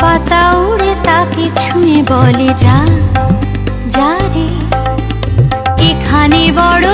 পাতা উড়ে তাকে ছুঁয়ে বলে যা যা রে। এখানে বড়ই